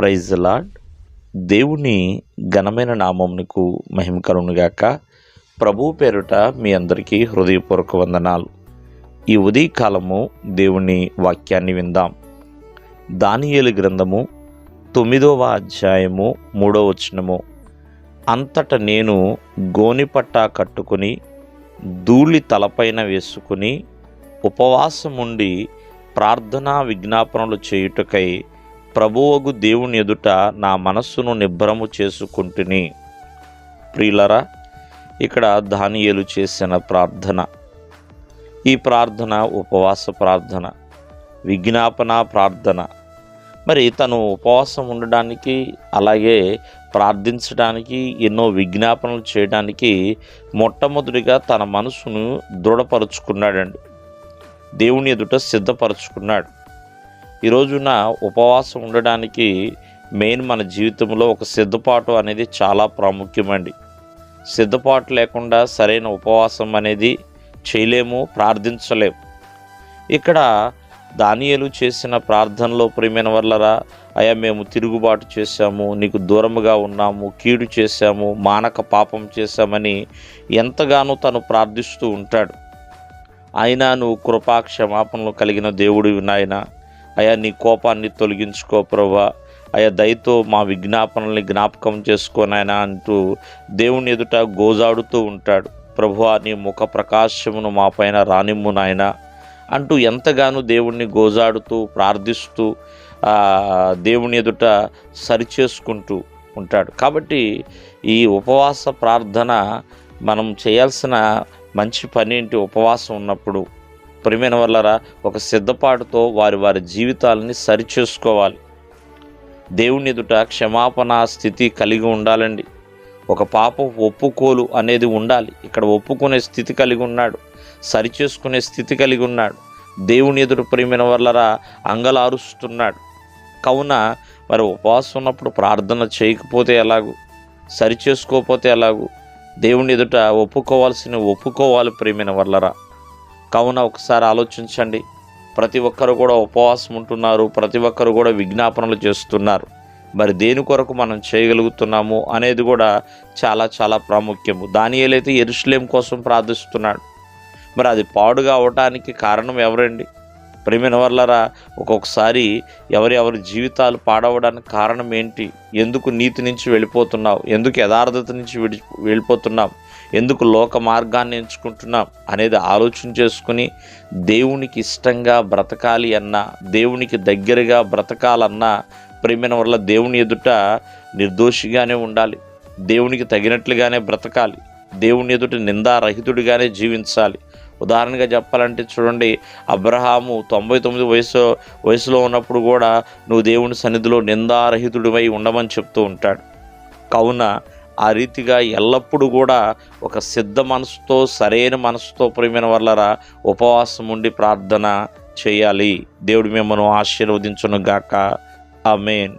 Praise lord దేవుని ఘనమైన నామమునకు మహిమ కలుగునుగాక ప్రభు పేరుట మీ అందరికీ హృదయపూర్వక వందనాలు. ఈ ఉదయకాలము దేవుని వాక్యాన్ని విందాం. దానియేలు గ్రంథము తొమ్మిదవ అధ్యాయము మూడవ వచనము. అంతట నేను గోనిపట్టా కట్టుకుని ధూళి తలపైన వేసుకుని ఉపవాసముండి ప్రార్థనా విజ్ఞాపనలు చేయుటకై ప్రభువగు దేవుని ఎదుట నా మనస్సును నిబ్బరము చేసుకుంటుని. ప్రియులరా ఇక్కడ దానియేలు చేసిన ప్రార్థన. ఈ ప్రార్థన ఉపవాస ప్రార్థన విజ్ఞాపన ప్రార్థన. మరి తను ఉపవాసం ఉండడానికి అలాగే ప్రార్థించడానికి ఎన్నో విజ్ఞాపనలు చేయడానికి మొట్టమొదటిగా తన మనసును దృఢపరుచుకున్నాడండి. దేవుని ఎదుట సిద్ధపరచుకున్నాడు. ఈ రోజున ఉపవాసం ఉండడానికి మెయిన్ మన జీవితంలో ఒక సిద్ధపాటు అనేది చాలా ప్రాముఖ్యమండి. సిద్ధపాటు లేకుండా సరైన ఉపవాసం అనేది చేయలేము ప్రార్థించలేము. ఇక్కడ దానియలు చేసిన ప్రార్థనలో ప్రియమైన వల్లరా అయా మేము తిరుగుబాటు చేశాము నీకు దూరముగా ఉన్నాము కీడు చేశాము మానక పాపం చేశామని ఎంతగానో తను ప్రార్థిస్తూ ఉంటాడు. అయినా నువ్వు కృపా క్షమాపణలు కలిగిన దేవుడు నాయన. అయా నీ కోపాన్ని తొలగించుకో ప్రభా. అయా దయతో మా విజ్ఞాపనల్ని జ్ఞాపకం చేసుకోనాయన అంటూ దేవుని ఎదుట గోజాడుతూ ఉంటాడు. ప్రభువా నీ ముఖ ప్రకాశమును మా పైన రానిమ్ము నాయన అంటూ ఎంతగానో దేవుణ్ణి గోజాడుతూ ప్రార్థిస్తూ దేవుని ఎదుట సరిచేసుకుంటూ ఉంటాడు. కాబట్టి ఈ ఉపవాస ప్రార్థన మనం చేయాల్సిన మంచి పని ఏంటి? ఉపవాసం ఉన్నప్పుడు ప్రియమైన వల్లరా ఒక సిద్ధపాటుతో వారి వారి జీవితాలని సరిచేసుకోవాలి. దేవుని ఎదుట క్షమాపణ స్థితి కలిగి ఉండాలండి. ఒక పాపం ఒప్పుకోలు అనేది ఉండాలి. ఇక్కడ ఒప్పుకునే స్థితి కలిగి ఉన్నాడు. సరిచేసుకునే స్థితి కలిగి ఉన్నాడు. దేవుని ఎదుట ప్రియమైన వల్లరా అంగలారుస్తున్నాడు. కావున మరి ఉపవాసం ఉన్నప్పుడు ప్రార్థన చేయకపోతే ఎలాగూ? సరిచేసుకోకపోతే ఎలాగూ? దేవుని ఎదుట ఒప్పుకోవాల్సిన ఒప్పుకోవాలి ప్రేమైన వల్లరా కావున ఒకసారి ఆలోచించండి. ప్రతి ఒక్కరు కూడా ఉపవాసం ఉంటున్నారు. ప్రతి ఒక్కరు కూడా విజ్ఞాపనలు చేస్తున్నారు. మరి దేని కొరకు మనం చేయగలుగుతున్నాము అనేది కూడా చాలా చాలా ప్రాముఖ్యము. దానియేలైతే ఎరుషులేం కోసం ప్రార్థిస్తున్నాడు. మరి అది పాడుగా అవటానికి కారణం ఎవరండి? ప్రేమైన వల్లరా ఒక్కొక్కసారి ఎవరి ఎవరి జీవితాలు పాడవడానికి కారణం ఏంటి? ఎందుకు నీతి నుంచి వెళ్ళిపోతున్నావు? ఎందుకు యథార్థత నుంచి విడి వెళ్ళిపోతున్నాం ఎందుకు లోక మార్గాన్ని ఎంచుకుంటున్నాం అనేది ఆలోచన చేసుకుని దేవునికి ఇష్టంగా బ్రతకాలి అన్నా దేవునికి దగ్గరగా బ్రతకాలన్నా ప్రేమైన వల్ల దేవుని ఎదుట నిర్దోషిగానే ఉండాలి. దేవునికి తగినట్లుగానే బ్రతకాలి. దేవుని ఎదుట నిందారహితుడిగానే జీవించాలి. ఉదాహరణగా చెప్పాలంటే చూడండి అబ్రహాము తొంభై తొమ్మిది వయసు వయసులో ఉన్నప్పుడు కూడా నువ్వు దేవుని సన్నిధిలో నిందారహితుడివై ఉండమని చెప్తూ ఉంటాడు. కావున ఆ రీతిగా ఎల్లప్పుడూ కూడా ఒక సిద్ధ మనసుతో సరైన మనసుతో ప్రియమైన వల్లరా ఉపవాసం ఉండి ప్రార్థన చేయాలి. దేవుడు మిమ్మల్ని ఆశీర్వదించును గాక ఆ మెయిన్